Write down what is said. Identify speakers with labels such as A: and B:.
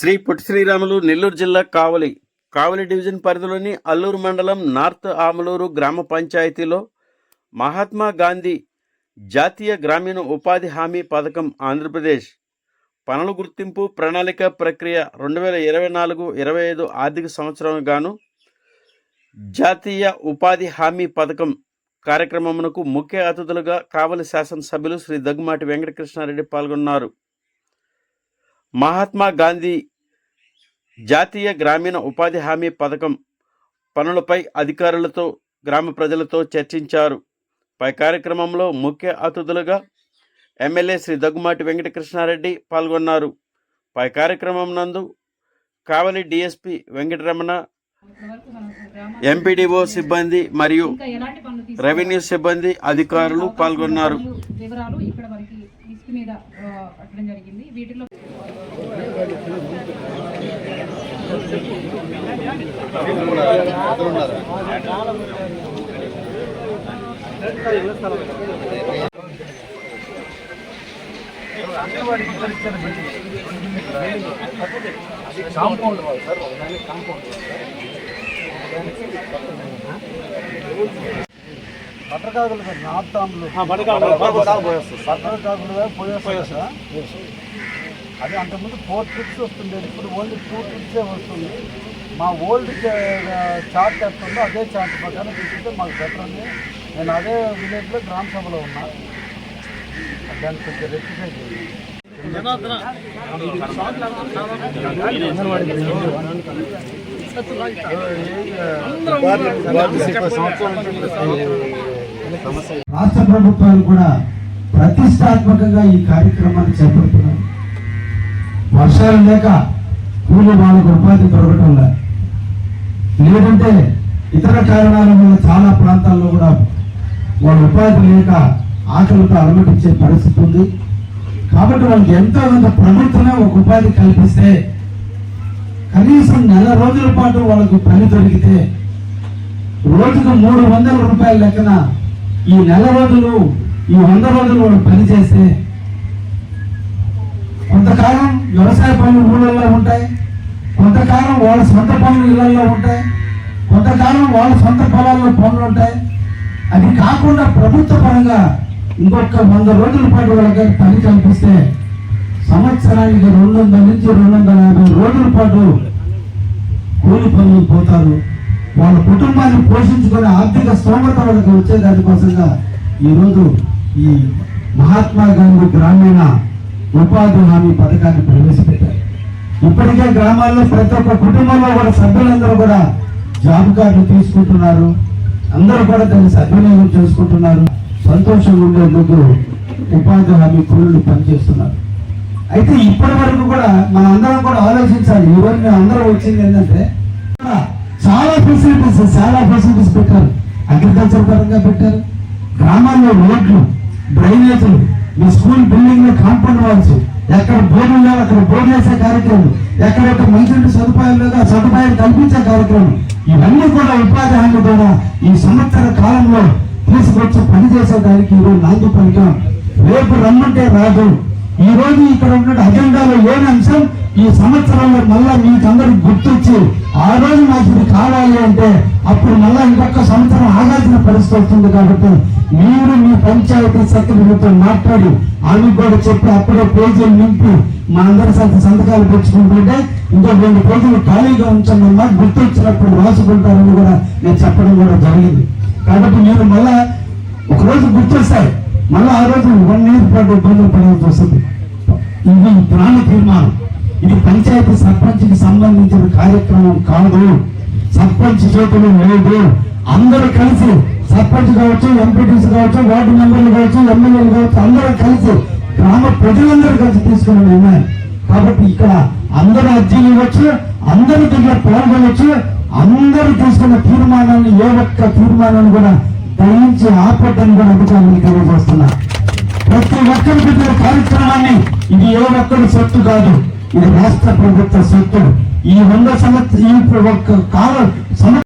A: శ్రీ పొట్టి శ్రీరాములు నెల్లూరు జిల్లా కావలి కావలి డివిజన్ పరిధిలోని అల్లూరు మండలం నార్త్ ఆమలూరు గ్రామ పంచాయతీలో మహాత్మా గాంధీ జాతీయ గ్రామీణ ఉపాధి హామీ పథకం ఆంధ్రప్రదేశ్ పనుల గుర్తింపు ప్రణాళిక ప్రక్రియ రెండు వేల ఇరవై నాలుగు ఇరవై ఐదు ఆర్థిక సంవత్సరం గాను జాతీయ ఉపాధి హామీ పథకం కార్యక్రమమునకు ముఖ్య అతిథులుగా కావలి శాసనసభ్యులు శ్రీ దగ్గుమాటి వెంకటకృష్ణారెడ్డి పాల్గొన్నారు. మహాత్మా గాంధీ జాతీయ గ్రామీణ ఉపాధి హామీ పథకం పనులపై అధికారులతో గ్రామ ప్రజలతో చర్చించారు. పై కార్యక్రమంలో ముఖ్య అతిథులుగా ఎమ్మెల్యే శ్రీ దగ్గుమాటి వెంకటకృష్ణారెడ్డి పాల్గొన్నారు. పై కార్యక్రమం నందు కావలి డిఎస్పి వెంకటరమణ ఎంపీడీఓ సిబ్బంది మరియు రెవెన్యూ సిబ్బంది అధికారులు పాల్గొన్నారు.
B: వీటిలో
C: కాంపౌండ్ వాళ్ళు సార్ దానికి కాంపౌండ్ బటర్ కాకులు సార్ నార్త్ పోయేస్తా అది అంతకుముందు ఫోర్ ట్రిప్స్ వస్తుండేది. ఇప్పుడు ఓన్లీ టూ ట్రిప్సే వస్తుంది. మా ఓల్డ్ చార్ట్ ఎట్టుందో అదే చార్ట్ ప్రకారం తీసుకుంటే మాకు బెటర్ ఉంది. నేను అదే విలేజ్లో గ్రామ సభలో ఉన్నా. దానికి కొంచెం రెక్టిఫై చేయండి.
D: రాష్ట్ర ప్రభుత్వాలు కూడా ప్రతిష్టాత్మకంగా ఈ కార్యక్రమాన్ని చేపడుతున్నారు వర్షాలు లేక కూలి వాళ్ళకు ఉపాధి దొరకటం లేదు లేదంటే ఇతర కారణాల వల్ల చాలా ప్రాంతాల్లో కూడా వాళ్ళ ఉపాధి లేక ఆకలితో అలమటించే పరిస్థితి ఉంది. కాబట్టి వాళ్ళకి ఎంతో కొంత ప్రభుత్వమే ఒక ఉపాధి కల్పిస్తే కనీసం నెల రోజుల పాటు వాళ్ళకు పని దొరికితే రోజుకు మూడు వందల రూపాయల లెక్కన ఈ నెల రోజులు ఈ వంద రోజులు వాళ్ళు పని చేస్తే కొంతకాలం వ్యవసాయ పనులు ఊళ్ళల్లో ఉంటాయి కొంతకాలం వాళ్ళ సొంత పనులు ఇళ్ళలో ఉంటాయి కొంతకాలం వాళ్ళ సొంత పొలాల్లో పనులు ఉంటాయి. అది కాకుండా ప్రభుత్వ పరంగా ఇంకొక వంద రోజుల పాటు వాళ్ళకి పని కల్పిస్తే సంవత్సరానికి రెండు వందల నుంచి రెండు వందల యాభై రోజుల పాటు కూలి పనులు పోతారు. వాళ్ళ కుటుంబాన్ని పోషించుకునే ఆర్థిక స్తోమత వాళ్ళకి వచ్చే దానికోసంగా ఈరోజు ఈ మహాత్మా గాంధీ గ్రామీణ ఉపాధి హామీ పథకాన్ని ప్రవేశపెట్టారు. ఇప్పటికే గ్రామాల్లో ప్రతి ఒక్క కుటుంబంలో కూడా సభ్యులందరూ కూడా జాబ్ కార్డు తీసుకుంటున్నారు. అందరూ కూడా దాన్ని సద్వినియోగం చేసుకుంటున్నారు. సంతోషంగా ఉండేందుకు ఉపాధి హామీ కూలీలు పనిచేస్తున్నారు. అయితే ఇప్పటి వరకు కూడా మన అందరం కూడా ఆలోచించాలి ఈ అందరూ అందరం వచ్చింది ఏంటంటే చాలా ఫెసిలిటీస్ చాలా ఫెసిలిటీస్ పెట్టారు. అగ్రికల్చర్ పరంగా పెట్టారు. గ్రామాల్లో రోడ్లు డ్రైనేజీలు మీ స్కూల్ బిల్డింగ్లో కాంపౌండ్ వాల్స్. ఎక్కడ బోర్డు లేవు అక్కడ బోర్డు వేసే కార్యక్రమం. ఎక్కడ ఒక మంచి సదుపాయం లేదో ఆ సదుపాయం కల్పించే కార్యక్రమం. ఇవన్నీ కూడా ఉపాధి హామీ ద్వారా ఈ సంవత్సర కాలంలో తీసుకొచ్చి పనిచేసేదానికి ఈరోజు నాలుగు పలికాం. రేపు రమ్మంటే రాదు. ఈ రోజు ఇక్కడ ఉన్న అజెండాలో లేని అంశం ఈ సంవత్సరంలో మళ్ళా మీకు అందరికి గుర్తొచ్చి ఆ రోజు నాకు ఇది కావాలి అంటే అప్పుడు మళ్ళా ఇంకొక సంవత్సరం ఆగాల్సిన పరిస్థితి వస్తుంది కాబట్టి మీరు మీ పంచాయతీ సెక్రటరీతో మాట్లాడి ఆమెకు కూడా చెప్పి అప్పుడే పేజీలు నింపి మా అందరి సంత సంతకాలు పెంచుకుంటుంటే ఇంకో రెండు పేజీలు ఖాళీగా ఉంచండి గుర్తొచ్చినప్పుడు రాసుకుంటారని కూడా నేను చెప్పడం కూడా జరిగింది. కాబట్టి మీరు మళ్ళా ఒక రోజు గుర్తొస్తాయి. మళ్ళీ ఆ రోజు వన్ ఇయర్ పాటు ఇబ్బందులు పడాల్సి వస్తుంది. ఇది ప్రాణ తీర్మానం. ఇది పంచాయతీ సర్పంచ్కి సంబంధించిన కార్యక్రమం కాదు. సర్పంచ్ చేతులు లేదు. అందరూ కలిసి సర్పంచ్ కావచ్చు ఎంపీటీసీ కావచ్చు వార్డు మెంబర్లు కావచ్చు ఎమ్మెల్యేలు కావచ్చు అందరూ కలిసి గ్రామ ప్రజలందరూ కలిసి తీసుకున్న నిర్ణయం. కాబట్టి ఇక్కడ అందరూ అర్జీలు ఇవ్వచ్చు అందరి దగ్గర పాల్గొనవచ్చు అందరూ తీసుకున్న తీర్మానాన్ని ఏ ఒక్క తీర్మానాన్ని కూడా దయించి ఆపడ్డని కూడా అధికారులు తెలియజేస్తున్నా. ప్రతి ఒక్కరి పెట్టిన కార్యక్రమాన్ని ఇది ఏ ఒక్కరి సొత్తు కాదు ఇది రాష్ట్ర ప్రభుత్వ సొత్తు. ఈ వంద సంవత్సరం ఈ ఒక్క కాలం